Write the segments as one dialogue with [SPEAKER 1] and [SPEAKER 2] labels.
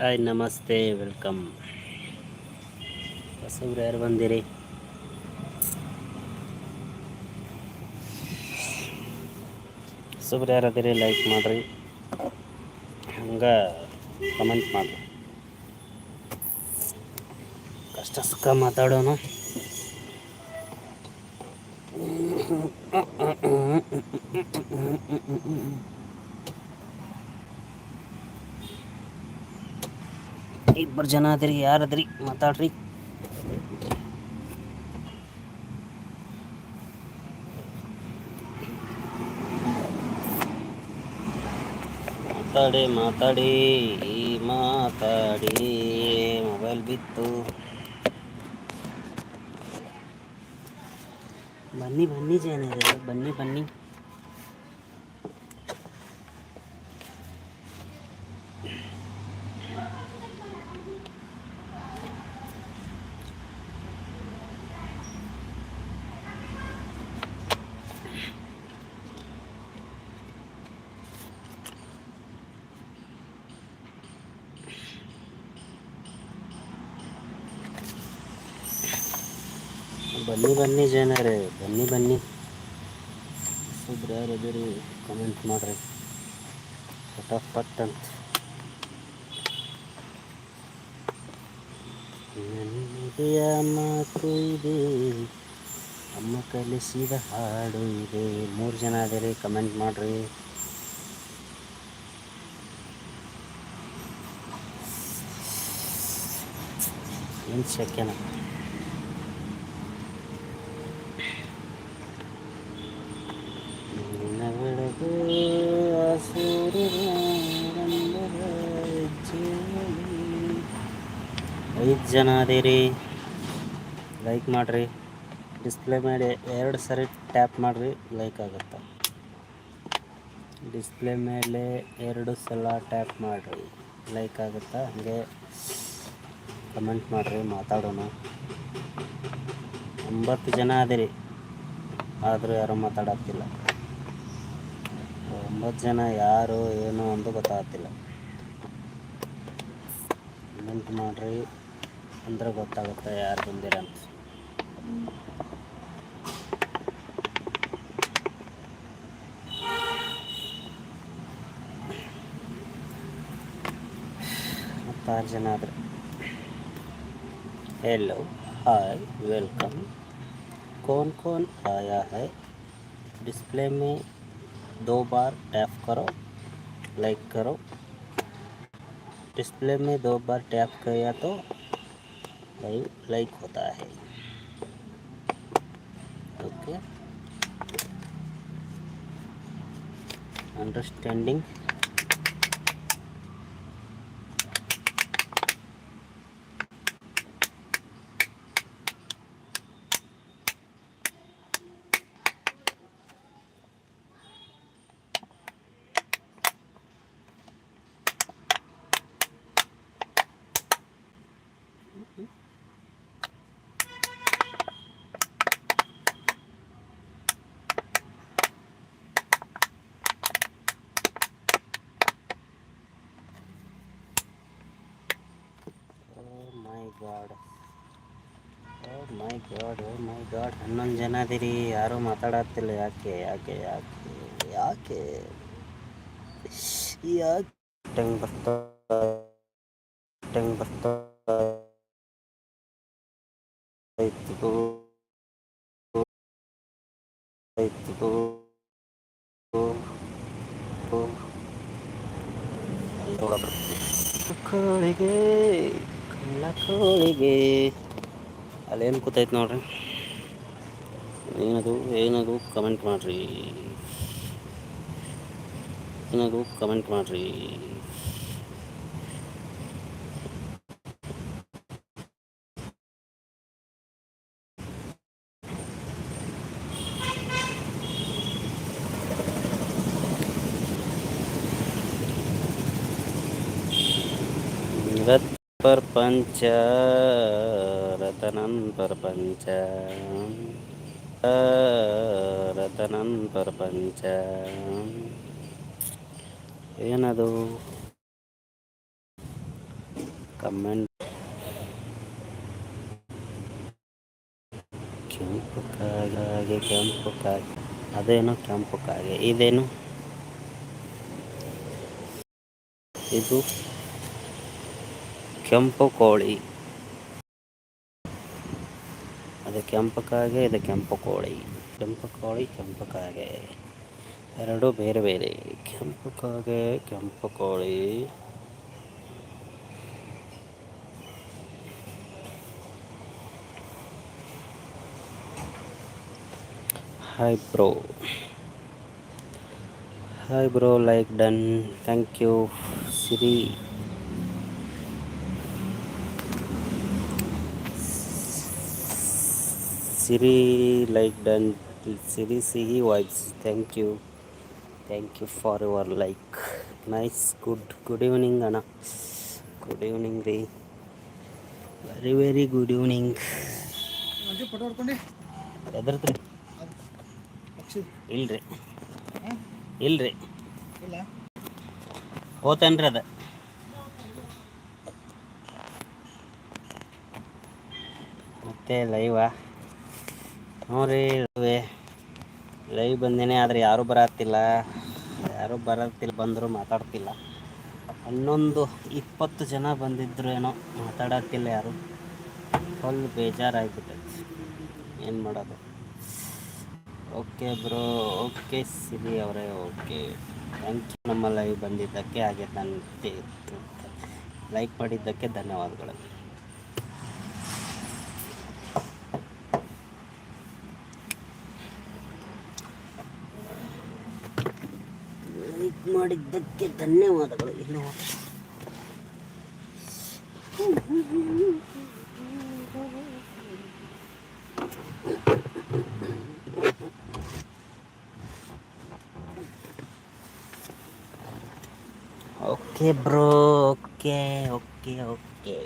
[SPEAKER 1] Hi ನಮಸ್ತೆ welcome ಹೊಸಬ್ರು ಯಾರು ಬಂದಿರಿ? ಹೊಸಬ್ರು ಯಾರದಿರಿ ಲೈಕ್ ಮಾಡಿರಿ. ಹಂಗೆ ಕಮೆಂಟ್ ಮಾಡಿರಿ. ಕಷ್ಟ ಸುಖ ಮಾತಾಡೋಣ. ಇಬ್ಬರು ಜನ ಅದ್ರಿ ಯಾರದ್ರಿ ಮಾತಾಡ್ರಿ. ಮಾತಾಡಿ ಮಾತಾಡಿ ಮಾತಾಡಿ ಮೊಬೈಲ್ ಬಿತ್ತು. ಬನ್ನಿ ಬನ್ನಿ ಜನ ಬನ್ನಿ ಬನ್ನಿ ಬನ್ನಿ ಬನ್ನಿ ಜನರೇ, ಬನ್ನಿ ಬನ್ನಿ. ಸುಬ್ರು ಯಾರು ಅದಿರಿ ಕಮೆಂಟ್ ಮಾಡ್ರಿ. ಪಟ್ ಅಂತ. ನನಗೆಯ ಮಾತು ಇದೆ, ಅಮ್ಮ ಕಲಿಸಿದ ಹಾಡು ಇದೆ. ಮೂರು ಜನ ಅದಿರಿ ಕಮೆಂಟ್ ಮಾಡ್ರಿ. ಏನು ಶಕ್ಯನ ಜನ ಅದೀರಿ ಲೈಕ್ ಮಾಡಿರಿ. ಡಿಸ್ಪ್ಲೇ ಮೇಲೆ ಎರಡು ಸರಿ ಟ್ಯಾಪ್ ಮಾಡಿರಿ ಲೈಕ್ ಆಗುತ್ತೆ. ಡಿಸ್ಪ್ಲೇ ಮೇಲೆ ಎರಡು ಸಲ ಟ್ಯಾಪ್ ಮಾಡಿರಿ ಲೈಕ್ ಆಗುತ್ತಾ? ಹಾಗೆ ಕಮೆಂಟ್ ಮಾಡಿರಿ, ಮಾತಾಡೋಣ. ಒಂಬತ್ತು ಜನ ಅದೀರಿ ಆದರೂ ಯಾರೂ ಮಾತಾಡತ್ತಿಲ್ಲ. ಒಂಬತ್ತು ಜನ ಯಾರು, ಏನು ಅಂತ ಗೊತ್ತಾಗ್ತಿಲ್ಲ. ಕಮೆಂಟ್ ಮಾಡಿರಿ. ಅಂದ್ರೆ ಗೊತ್ತಾಗುತ್ತೆ ಯಾರು ಬಂದಿರ ಅಂತ ಹತ್ತಾರು ಜನ ಆದ್ರೆ हेलो हाय वेलकम कौन कौन आया है डिस्प्ले में दो बार टैप करो लाइक करो डिस्प्ले में दो बार टैप किया तो भाई लाइक होता है। Okay understanding God oh my God oh my God ಹನ್ನೊಂದು ಜನ ಅದೀರಿ, ಯಾರೂ ಮಾತಾಡತ್ತಿಲ್ಲ. ಯಾಕೆ ಯಾಕೆ ಯಾಕೆ ಯಾಕೆ? ಯಾಕೆ? ಟಂಗ್ ಬರ್ತಾ ಟಂಗ್ ಬರ್ತಾ ಇತ್ತು. ಇತ್ತು. ಕೋಳಿಗೆ ಕಳ್ಳ ಕೋಳಿಗೆ. ಅಲ್ಲೇನು ಕೂತೈತೆ ನೋಡ್ರಿ? ಏನದು ಏನದು ಕಮೆಂಟ್ ಮಾಡಿರಿ. ಏನದು ಕಮೆಂಟ್ ಮಾಡ್ರಿ. ಪ್ರಪಂಚ ರತನನ್ ಪ್ರಪಂಚ ರತನನ್ ಪ್ರಪಂಚ ಏನದು? ಕಮೆಂಟ್. ಕೆಂಪು ಕಾಗೆ ಕೆಂಪು ಕಾಗೆ. ಅದೇನು ಕೆಂಪು ಕಾಗೆ? ಇದೇನು? ಇದು ಕೆಂಪು ಕೋಳಿ. ಅದು ಕೆಂಪು ಕಾಗೆ, ಇದು ಕೆಂಪು ಕೋಳಿ. ಕೆಂಪು ಕೋಳಿ, ಕೆಂಪು ಕಾಗೆ. ಎರಡು ಬೇರೆ ಬೇರೆ. ಕೆಂಪು ಕಾಗೆ, ಕೆಂಪು ಕೋಳಿ. Hi bro hi bro like done thank you Siri Siri like done Siri ಸಿಹಿ voice thank you thank you for your like nice good good evening ಅಣ್ಣ. ಗುಡ್ ಈವ್ನಿಂಗ್ ರೀ. ವೆರಿ ವೆರಿ ಗುಡ್ ಈವ್ನಿಂಗ್
[SPEAKER 2] ಪಕ್ಷಿ.
[SPEAKER 1] ಇಲ್ರಿ. ಇಲ್ರಿ. ಹೋತೇನ್ರಿ ಅದ? ಮತ್ತೆ ಲೈವ ಹ್ಞೂ live ಬಂದೇನೆ, ಆದರೆ ಯಾರೂ ಬರತ್ತಿಲ್ಲ. ಯಾರೂ ಬರತ್ತಿಲ್ಲ, ಬಂದರೂ ಮಾತಾಡ್ತಿಲ್ಲ. ಹನ್ನೊಂದು ಇಪ್ಪತ್ತು ಜನ ಬಂದಿದ್ರು ಏನೋ, ಮಾತಾಡತ್ತಿಲ್ಲ ಯಾರು. ಫುಲ್ ಬೇಜಾರಾಗ್ಬಿಟ್ಟೈತಿ. ಏನು ಮಾಡೋದು? ಓಕೆ ಬ್ರೋ ಓಕೆ ಸಿರಿ ಅವರೇ ಓಕೆ ಥ್ಯಾಂಕ್ ಯು ನಮ್ಮ ಲೈವ್ ಬಂದಿದ್ದಕ್ಕೆ ಹಾಗೆ ನನ್ನ ಲೈಕ್ ಮಾಡಿದ್ದಕ್ಕೆ ಧನ್ಯವಾದಗಳು ಲೈಕ್ ಮಾಡಿದ್ದಕ್ಕೆ ಧನ್ಯವಾದಗಳು. ಇಲ್ಲ okay bro okay okay okay.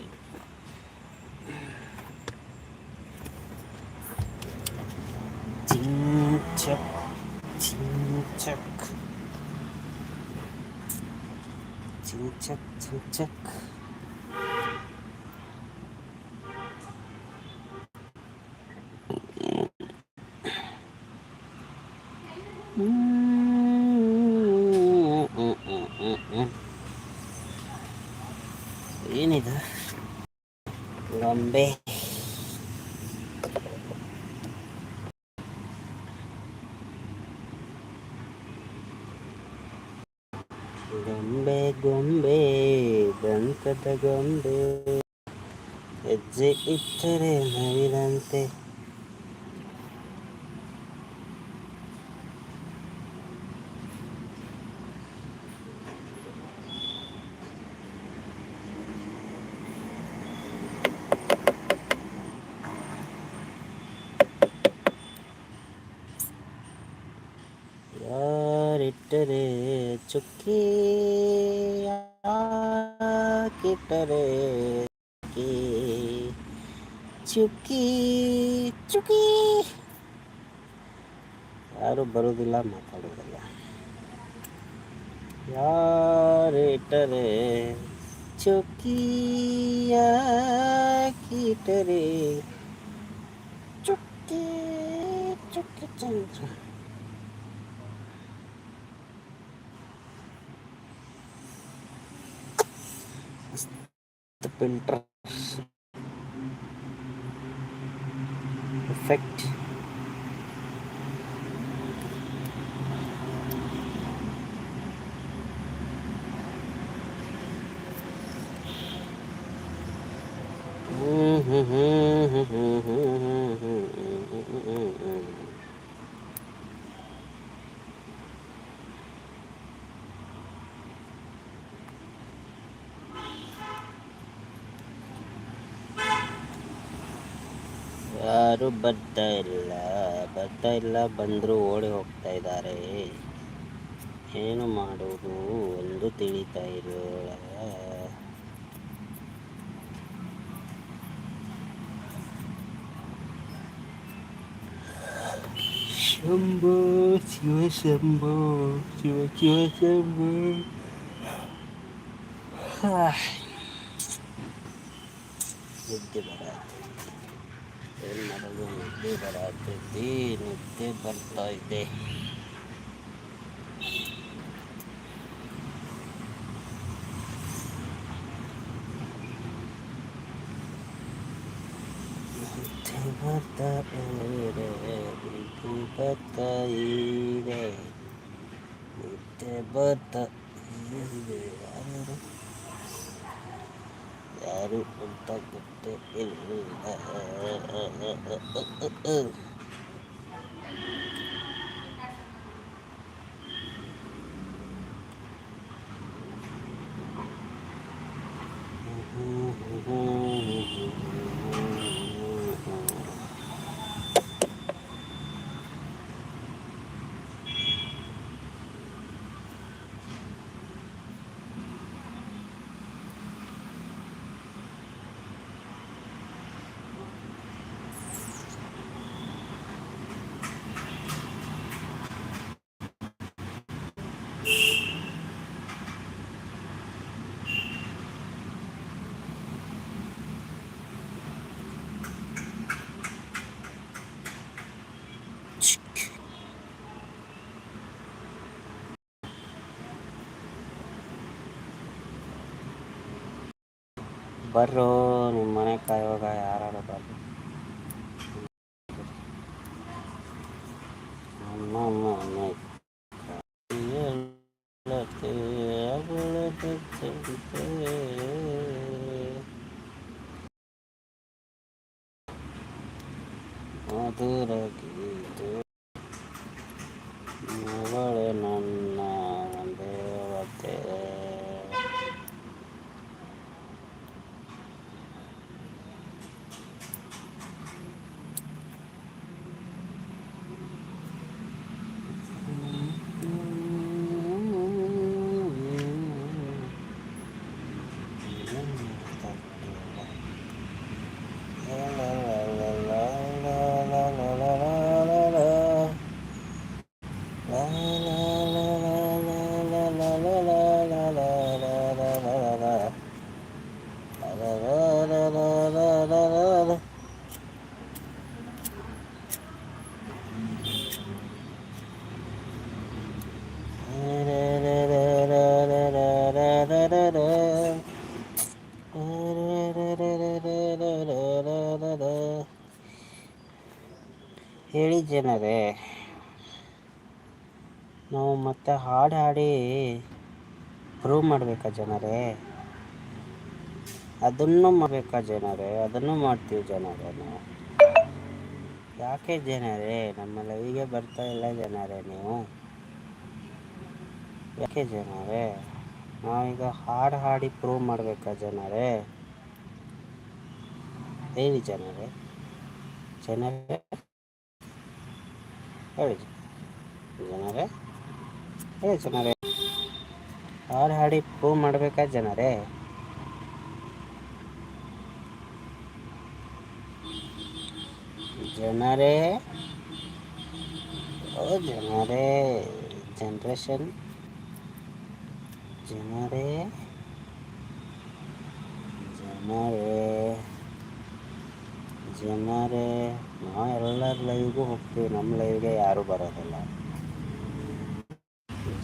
[SPEAKER 1] ಚಿಂಚಕ್ ಚಿಂಚಕ್. チンチェッチンチック。ದಂತದ ಗೊಂಬೆ ಹೆಜ್ಜೆ ಇಟ್ಟರೆ ನವಿದಂತೆ ಯಾರಿಟ್ಟರೆ ಚುಕ್ಕಿ ಯಾಕಿಟ್ಟರೆ ಚುಕ್ಕಿ ಚುಕ್ಕಿ. ಚುಕಿ ಯಾರು ಬರೋದಿಲ್ಲ ಮಾತಾಡೋದಿಲ್ಲ ಯಾರಿಟ್ಟರೆ ಚುಕ್ಕಿ ಯಾಕಿಟ್ಟರೆ ಚುಕ್ಕಿ ಚುಕ್ಕಿ ಚಂದ್ರ. printers effect. ಬರ್ತಾ ಇಲ್ಲ ಬರ್ತಾ ಇಲ್ಲ ಬಂದರೂ ಓಡಿ ಹೋಗ್ತಾ ಇದ್ದಾರೆ. ಏನು ಮಾಡುವುದು ಒಂದು ತಿಳಿತಾ ಇರೋಳ. ಶಂಭೋ ಶಿವ ಶಂಭೋ ಶಿವ ಶಿವ ಶಂಭೋ. ಎದ್ದು ಬರತ್ತೈತಿ ಏನು ಮಾಡೋದು ನಿದ್ದೆ ಬರತ್ತೈತಿ ನಿದ್ದೆ ಬರ್ತಾ ಇದೆ ನಿದ್ದೆ ಬರ್ತಾ ಇದೆ ನಿದ್ದೆ ಬರ್ತಾ ಇದೆ ನಿದ್ದೆ ಬರ್ತಾ ಇದೆ ಯಾರು ಯಾರು ಅಂತ ಗೊತ್ತೇ ಇಲ್ಲ ಬರ್ರೋ ನಿಮ್ಮ ಮನೆ ಕಾಯುವಾಗ ಯಾರು ಬರ್ರಿ ಹೇಳಿ ಜನರೇ, ನಾವು ಮತ್ತೆ ಹಾಡು ಹಾಡಿ ಪ್ರೂವ್ ಮಾಡಬೇಕಾ ಜನರೇ? ಅದನ್ನು ಮಾಡಬೇಕಾ ಜನರೇ? ಅದನ್ನು ಮಾಡ್ತೀವಿ ಜನರೇ ನಾವು. ಯಾಕೆ ಜನರೇ? ನಮ್ಮ ಲೈವಿಗೆ ಬರ್ತಾ ಇಲ್ಲ ಜನರೇ ನೀವು. ಯಾಕೆ ಜನರೇ? ನಾವೀಗ ಹಾಡು ಹಾಡಿ ಪ್ರೂವ್ ಮಾಡಬೇಕಾ ಜನರೇ? ಹೇಳಿ ಜನರೇ. ಜನರೇ ಹೇಳಿ ಜನರೇ ಹೇಳಿ ಜನರೇ ಹಾಡು ಹಾಡಿ ಪ್ರೂವ್ ಮಾಡಬೇಕಾ ಜನರೇ ಜನರೇ ಓ ಜನರೇ ಜನ್ರೇಷನ್ ಜನರೇ ಜನರೇ ಜನರೇ ನಾವು ಎಲ್ಲರ ಲೈವ್ಗೂ ಹೋಗ್ತೀವಿ ನಮ್ಮ ಲೈವ್ಗೆ ಯಾರು ಬರೋದಿಲ್ಲ.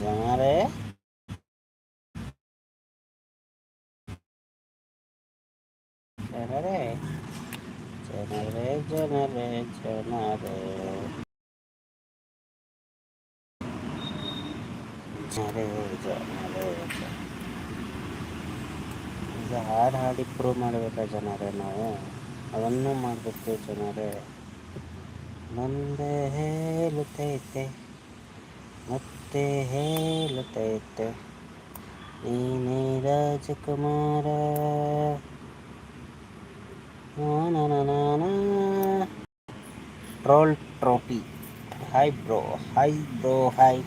[SPEAKER 1] ಜನರೇ ಜನರೇ ಜನರೇ ಜನರೇ ಜನರೇ ಜನರೇ ಜನರೇ ಈಗ ಹಾಡು ಹಾಡಿ ಪ್ರೂವ್ ಮಾಡಬೇಕಾ ಜನರೇ ನಾವು? ಅದನ್ನು ಮಾಡಬೇಕು ಜನರೇ, ಮುಂದೆ ಹೇಳುತ್ತೈತೆ, ಮತ್ತೆ ಹೇಳುತ್ತೈತೆ, ನೀನೇ ರಾಜಕುಮಾರ troll trophy hi bro hi bro hi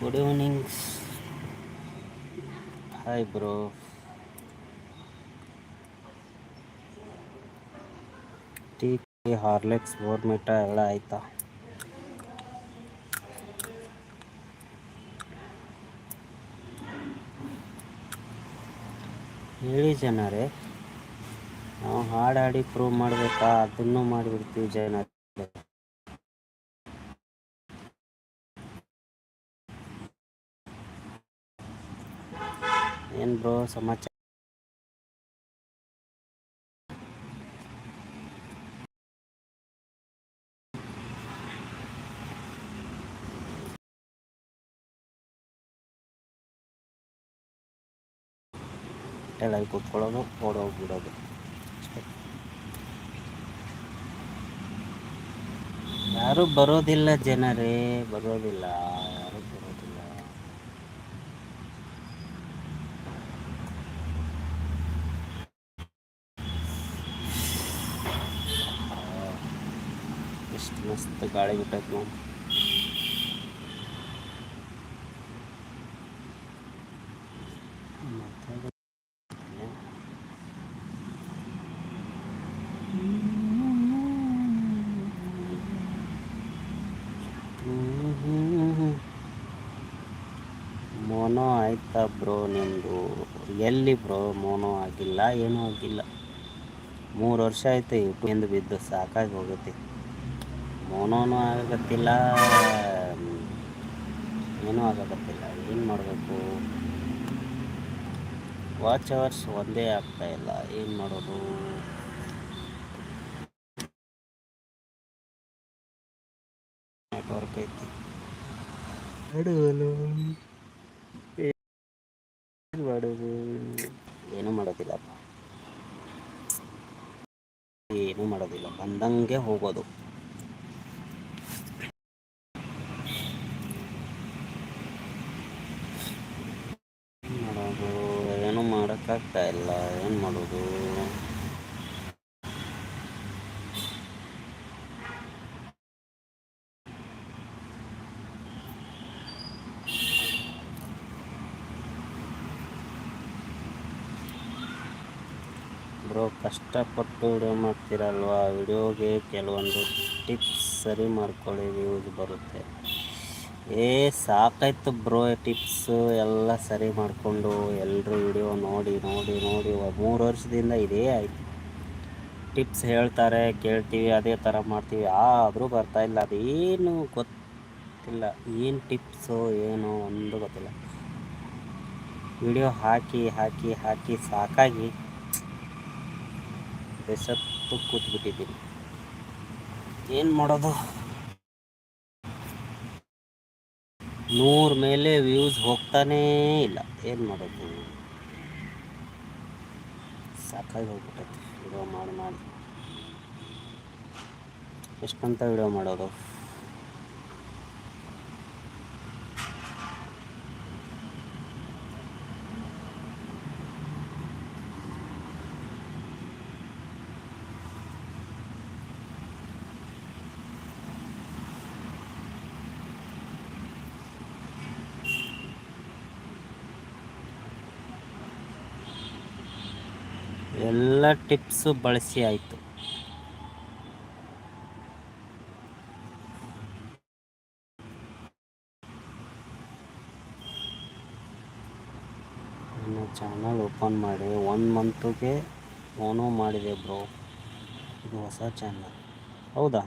[SPEAKER 1] good evening hi bro. Tea tea, Horlicks, Bournvita ಎಲ್ಲ ಆಯ್ತಾ? ಹೇಳಿ ಜನರೇ, ನಾವು ಹಾಡಾಡಿ ಪ್ರೂವ್ ಮಾಡಬೇಕಾ? ಅದನ್ನು ಮಾಡಿಬಿಡ್ತೀವಿ ಜನರೇ. ಏನ್ ಬ್ರೋ ಸಮಾಚಾರ? ಎಲ್ಲ ಕೂತ್ಕೊಳ್ಳೋದು ಓಡೋಗ್ಬಿಡೋದು ಯಾರು ಬರೋದಿಲ್ಲ ಜನರೇ ಬರೋದಿಲ್ಲ ಯಾರು ಬರೋದಿಲ್ಲ. ಎಷ್ಟು ಮಸ್ತ್ ಗಾಳಿ ಬಿಟ್ಟೈತೆ ನೋಡಿ. ಬ್ರೋ ನಿಮ್ಮದು ಎಲ್ಲಿ ಬ್ರೋ ಮೋನೋ ಆಗಿಲ್ಲ, ಏನೂ ಆಗಿಲ್ಲ. ಮೂರು ವರ್ಷ ಆಯ್ತು ಯೂಟ್ಯೂಬಿಂದ ಬಿದ್ದು ಸಾಕಾಗಿ ಹೋಗುತ್ತೆ. ಮೋನೋನು ಆಗಕತ್ತಿಲ್ಲ, ಏನೂ ಆಗಕತ್ತಿಲ್ಲ. ಏನು ಮಾಡಬೇಕು? ವಾಚ್ ಅವರ್ಸ್ ಒಂದೇ ಆಗ್ತಾ ಇಲ್ಲ. ಏನು ಮಾಡೋದು? ನೆಟ್ವರ್ಕ್ ಐತಿ ಏನು ಮಾಡೋದು ಏನೂ ಮಾಡೋದಿಲ್ಲಪ್ಪ ಏನೂ ಮಾಡೋದಿಲ್ಲ. ಬಂದಂಗೆ ಹೋಗೋದು ಏನ್ ಮಾಡೋದು ಏನೂ ಮಾಡೋಕ್ಕಾಗ್ತಾ ಇಲ್ಲ ಏನು ಮಾಡೋದು ಬ್ರೋ ಕಷ್ಟಪಟ್ಟು ವಿಡಿಯೋ ಮಾಡ್ತೀರಲ್ವ? ವಿಡಿಯೋಗೆ ಕೆಲವೊಂದು ಟಿಪ್ಸ್ ಸರಿ ಮಾಡ್ಕೊಳ್ಳಿ, ವ್ಯೂಸ್ ಬರುತ್ತೆ. ಏ, ಸಾಕಾಯ್ತು ಬ್ರೋ ಟಿಪ್ಸು ಎಲ್ಲ ಸರಿ ಮಾಡಿಕೊಂಡು ಎಲ್ಲರೂ ವಿಡಿಯೋ ನೋಡಿ ನೋಡಿ ನೋಡಿ ಮೂರು ವರ್ಷದಿಂದ ಇದೇ ಆಯಿತು. ಟಿಪ್ಸ್ ಹೇಳ್ತಾರೆ, ಕೇಳ್ತೀವಿ, ಅದೇ ಥರ ಮಾಡ್ತೀವಿ. ಆದರೂ ಬರ್ತಾಯಿಲ್ಲ ಅದೇನು ಗೊತ್ತಿಲ್ಲ. ಏನು ಟಿಪ್ಸು ಏನು ಒಂದು ಗೊತ್ತಿಲ್ಲ. ವಿಡಿಯೋ ಹಾಕಿ ಹಾಕಿ ಹಾಕಿ ಸಾಕಾಗಿ ಬೆಸತ್ತು ಕೂತ್ಬಿಟ್ಟಿದ್ದೀನಿ. ಏನು ಮಾಡೋದು? ನೂರ ಮೇಲೆ ವ್ಯೂಸ್ ಹೋಗ್ತಾನೇ ಇಲ್ಲ. ಏನು ಮಾಡೋದು? ಸಾಕಾಗಿ ಹೋಗ್ಬಿಟ್ಟೈತೆ. ವಿಡಿಯೋ ಮಾಡಿ ಮಾಡಿ. ಎಷ್ಟಂತ ವಿಡಿಯೋ ಮಾಡೋದು? ಎಲ್ಲ ಟಿಪ್ಸು ಬಳಸಿ ಆಯಿತು. ನನ್ನ ಚಾನಲ್ ಓಪನ್ ಮಾಡಿ, ಒನ್ ಮಂತ್ಗೆ ಫೋನು ಮಾಡಿದೆ ಬ್ರೋ. ಇದು ಹೊಸ ಚಾನಲ್. ಹೌದಾ?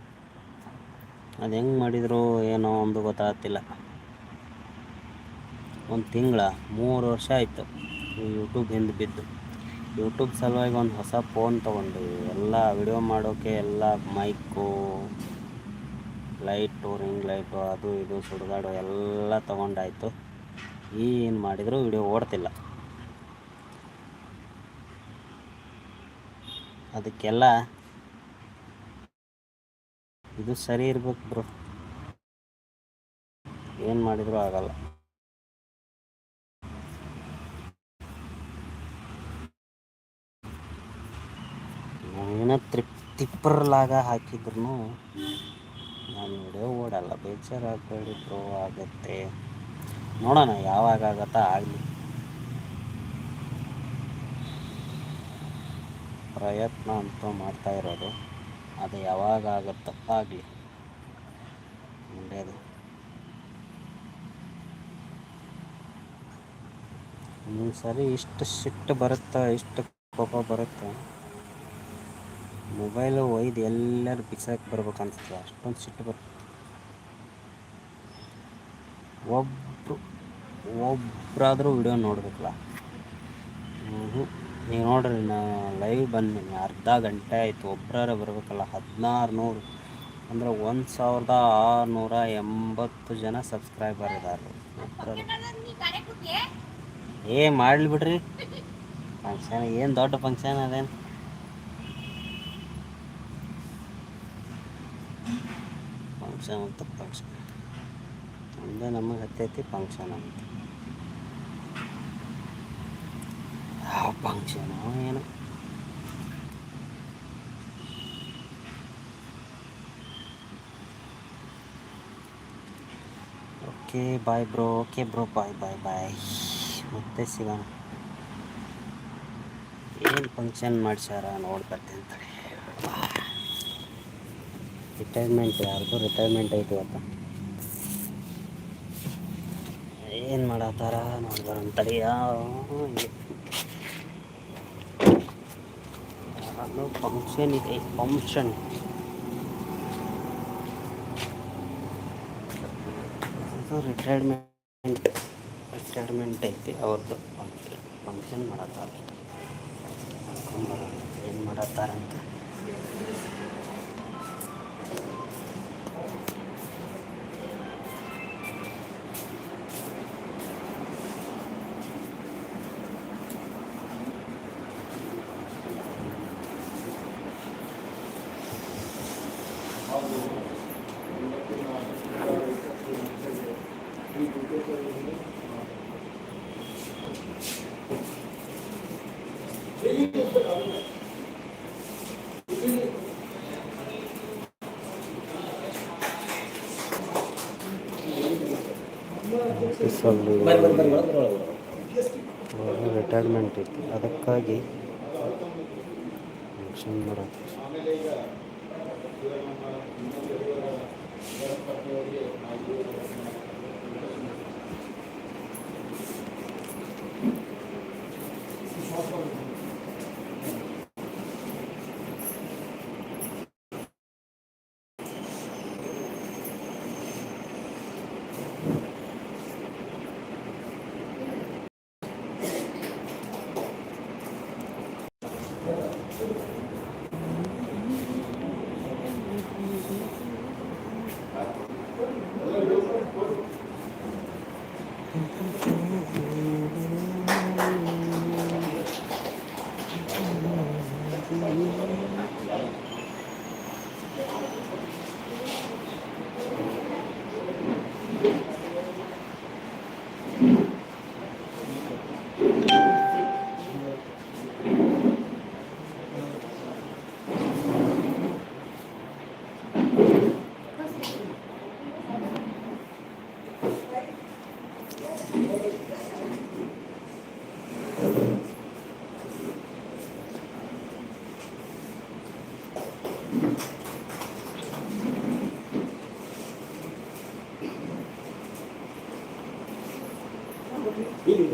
[SPEAKER 1] ಅದು ಹೆಂಗೆ ಮಾಡಿದ್ರು ಏನೋ ಒಂದು ಗೊತ್ತಾಗ್ತಿಲ್ಲ. ಒಂದು ತಿಂಗಳ, ಮೂರು ವರ್ಷ ಆಯಿತು ಯೂಟ್ಯೂಬ್ ಹಿಂದೆ ಬಿದ್ದು. ಯೂಟ್ಯೂಬ್ ಸಲುವಾಗಿ ಒಂದು ಹೊಸ ಫೋನ್ ತೊಗೊಂಡು ಎಲ್ಲ ವಿಡಿಯೋ ಮಾಡೋಕ್ಕೆ ಎಲ್ಲ ಮೈಕು, ಲೈಟು, ರಿಂಗ್ ಲೈಟು, ಅದು ಇದು, ಸುಡುಗಾಡು ಎಲ್ಲ ತೊಗೊಂಡಾಯ್ತು. ಏನು ಮಾಡಿದರೂ ವಿಡಿಯೋ ಓಡ್ತಿಲ್ಲ. ಅದಕ್ಕೆಲ್ಲ ಇದು ಸರಿ ಇರ್ಬೇಕು ಬ್ರೋ. ಏನು ಮಾಡಿದರೂ ಆಗಲ್ಲ. ಏನೋ ತ್ರಿಪ್ ತಿಪ್ಪರ್ಲಾಗ ಹಾಕಿದ್ರು ನಾನು ವಿಡಿಯೋ ಓಡಲ್ಲ. ಬೇಜಾರಾಗಬೇಡಿ ಬ್ರೋ, ಆಗುತ್ತೆ. ನೋಡೋಣ, ಯಾವಾಗ ಆಗತ್ತಾ ಆಗಲಿ. ಪ್ರಯತ್ನ ಅಂತೂ ಮಾಡ್ತಾ ಇರೋದು. ಅದು ಯಾವಾಗ ಆಗುತ್ತೋ ಆಗಲಿ. ಒಳ್ಳೆಯದು. ಸರಿ ಇಷ್ಟು ಸಿಟ್ಟು ಬರುತ್ತಾ, ಇಷ್ಟು ಕೋಪ ಬರುತ್ತಾ? ಮೊಬೈಲು ಒಯ್ದು ಎಲ್ಲರೂ ಬಿಸಾಕಿ ಬರ್ಬೇಕು ಅನ್ಸುತ್ತೆ ಅಷ್ಟೊಂದು ಸಿಟ್ಟು ಬರುತ್ತೆ ಒಬ್ಬರು ಒಬ್ಬರಾದರೂ ವಿಡಿಯೋ ನೋಡ್ಬೇಕಲ್ಲ. ಹ್ಞೂ ನೀವು ನೋಡ್ರಿ, ನಾ ಲೈವ್ ಬಂದು ಅರ್ಧ ಗಂಟೆ ಆಯಿತು. ಒಬ್ಬರಾರ ಬರಬೇಕಲ್ಲ, ಹದಿನಾರು ನೂರು. ಅಂದರೆ ಒಂದು ಸಾವಿರದ ಆರುನೂರ ಎಂಬತ್ತು ಜನ ಸಬ್ಸ್ಕ್ರೈಬರ್ ಇದ್ದಾರೆ ಏ, ಮಾಡಲಿ ಬಿಡ್ರಿ. ಫಂಕ್ಷನ್ ಏನು ದೊಡ್ಡ ಫಂಕ್ಷನ್ ಅದೇನು? ಫಂಕ್ಷನ್ ಅಂತ ಫಂಕ್ಷನ್ ಮುಂದೆ ನಮಗೆ ಹತ್ತೈತಿ ಫಂಕ್ಷನ್ ಅಂತ. ಯಾವ ಫಂಕ್ಷನು ಏನು? Okay bye bro okay bro bye bye bye ಮತ್ತೆ ಸಿಗೋಣ. ಏನು ಫಂಕ್ಷನ್ ಮಾಡ್ಸ್ಯಾರ ನೋಡಿ ತಡಿ. ರಿಟೈರ್ಮೆಂಟ್ ಯಾರ್ದು ರಿಟೈರ್ಮೆಂಟ್ ಐತಿ ಇವತ್ತು. ಏನು ಮಾಡತ್ತಾರ ನೋಡ್ಬಾರ ಅಂತಡಿ ಯಾರು ಫಂಕ್ಷನ್ ಇದೆ ಫಂಕ್ಷನ್ ಅದು ರಿಟೈರ್ಮೆಂಟ್ ರಿಟೈರ್ಮೆಂಟ್ ಐತಿ ಅವ್ರದ್ದು ಫಂಕ್ಷನ್ ಮಾಡತ್ತಾರ. ಏನು ಮಾಡತ್ತಾರಂತ. ಆಫೀಸಲ್ಲಿ ರಿಟೈರ್ಮೆಂಟ್ ಇತ್ತು. ಅದಕ್ಕಾಗಿ ಫಂಕ್ಷನ್ ಮಾಡೋದು.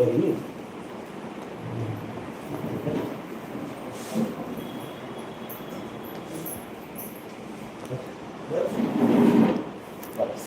[SPEAKER 1] puede venir.